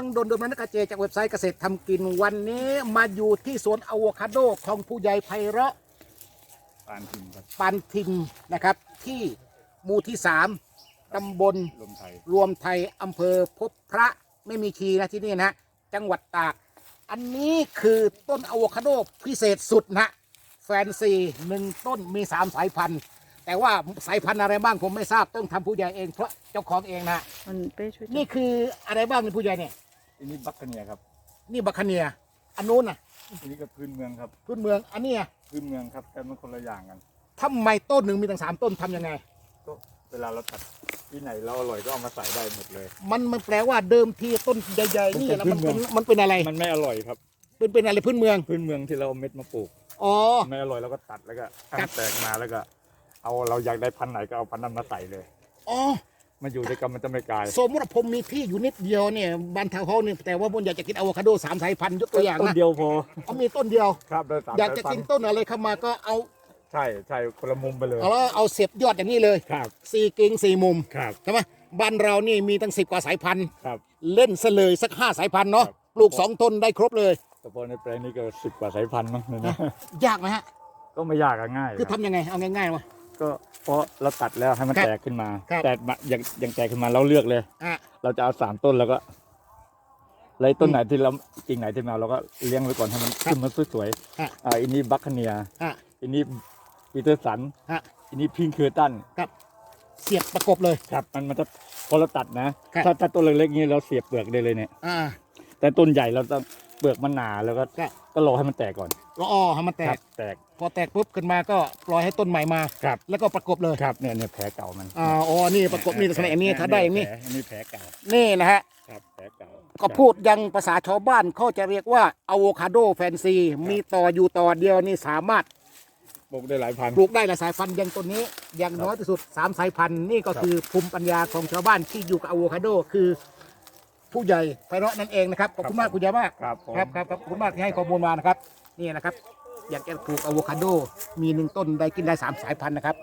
ฟังโดนโดนมันกระเจจากเว็บไซต์เกษตรทำกินวันนี้มาอยู่ที่สวนอะโวคาโดของผู้ใหญ่ไพเราะปานทิมครับปันทิมนะครับ ที่หมู่ที่สามตำบลลมไทยรวมไทยอำเภอพบพระไม่มีคีนะที่นี่นะจังหวัดตาก อันนี้คือต้นอะโวคาโดพิเศษสุดนะแฟนซีหนึ่งต้นมีสามสายพันธุ์ แต่ว่าสายพันธุ์อะไรบ้างผมไม่ทราบต้องทำผู้ใหญ่เองเพราะเจ้าของเองนะมันเป้ช่วยจับนี่คืออะไรบ้างในผู้ใหญ่เนี่ย อันนี้บัคคเนียครับ นี่บัคคาเนีย อันนู้นน่ะอันนี้ก็พื้นเมืองครับ พื้นเมือง อันเนี้ยพื้นเมืองครับแต่มันคนละอย่างกัน ทำไมต้นหนึ่งมีตั้งสามต้นทำยังไง ก็เวลาเราตัดที่ไหนเราอร่อยก็เอามาใส่ได้หมดเลย มันมันแปลว่าเดิมทีต้นใหญ่ๆนี่มันนะเป็นมันเป็นพื้นเมืองมันเป็นอะไร มันไม่อร่อยครับ เป็นเป็นอะไรพื้นเมือง พื้นเมืองที่เราเอาเม็ดมาปลูก อ๋อ ไม่อร่อยเราก็ตัดแล้วก็ครัตั้บงแตกมาแล้วก็ เอาเราอยากได้พันธุ์ไหนก็เอาพันธุ์นั้นมาใส่เลย อ๋อ มาอยู่ด้วยกันมันจะไม่กลายสมมติว่าผมมีที่อยู่นิดเดียวเนี่ยบ้านทาวน์เฮาส์เนี่ยแต่ว่าผมอยากจะกินอะโวคาโดสามสายพันธุ์ยกตัวอย่างต้นนะเดียวพอเขามีต้นเดียว ครับได้สามอยากจะสพักินต้นอะไรเข้ามาก็เอาใช่ใช่คนละมุมไปเลยเอาเอาเสียบยอดอย่างนี้เลยครับสี่กิ่งสี่มุมครับใช่ไหมบ้านเรานี่มีตั้งสิบกว่าสายพันธุ์ ครับ เล่นซะเลยสักห้าสายพันธุ์เนาะครับ ปลูกสองต้นได้ครบเลย แต่พอในแปลงนี้ก็สิบกว่าสายพันธุ์มั้งเนี่ยนะยากไหมฮะ ก็ไม่ยากอะง่ายคือครับทำยังไงเอาง่ายๆวะ ก็เพราะเราตัดแล้วให้มันครับแตกขึ้นมา ครับ แตกมาอย่างอย่างแตกขึ้นมาเราเลือกเลย อะ เราจะเอาสามต้นแล้วก็เลยต้นอืมไหนที่เรากิ่งไหนที่มาเราก็เลี้ยงไว้ก่อนให้มันครับขึ้นมาสวยฮะ ๆอ่าอันนี้บัคคเนียฮะอันนี้ปีเตอร์สันฮะ อันนี้พิงเคอร์ตันเสียบประกบเลย ครับมันมันจะพอเราตัดนะ ครับ ถ้าถ้าต้นเล็กๆนี้เราเสียบเปลือกได้เลยเนี่ย อ่า แต่ต้นใหญ่เราต้อง เปลือกมันหนาแล้วก็ครับก็รอให้มันแตกก่อนแล้วอ้อให้มันแตครัก บแตก พอแตกปุ๊บขึ้นมาก็ปล่อยให้ต้นใหม่มา ครับ แล้วก็ประกบเลยครับเนี่ยเนี่ยแผลเก่ามันอ่าอ๋อนี่ประกบนี่ลักษณะอย่างนี้ถ้าได้อย่างนี้ แผลอันนี้แผลเก่านี่นะฮะ ครับแผลเก่าก็พูดยังภาษาชาวบ้านเขาจะเรียกว่าอะโวคาโดแฟนซี มีต่ออยู่ต่อเดียวนี่สามารถปลูกได้หลายพัน ปลูกได้หลายสายพันธุ์อย่างต้นนี้อย่างน้อยที่สุดสามสายพันธุ์นี่ก็ครับคือภูมิปัญญาของชาวบ้านที่อยู่กับอะโวคาโดคือ ผู้ใหญ่ไพเราะนั่นเองนะครับขอบคุณมากคุณยายมากครับผมครับครับครับขอบคุณมากที่ให้ข้อมูลมานะครับนี่นะครับ อยากจะปลูกอะโวคาโดมีหนึ่งต้นได้กินได้สามสายพันธุ์นะครับ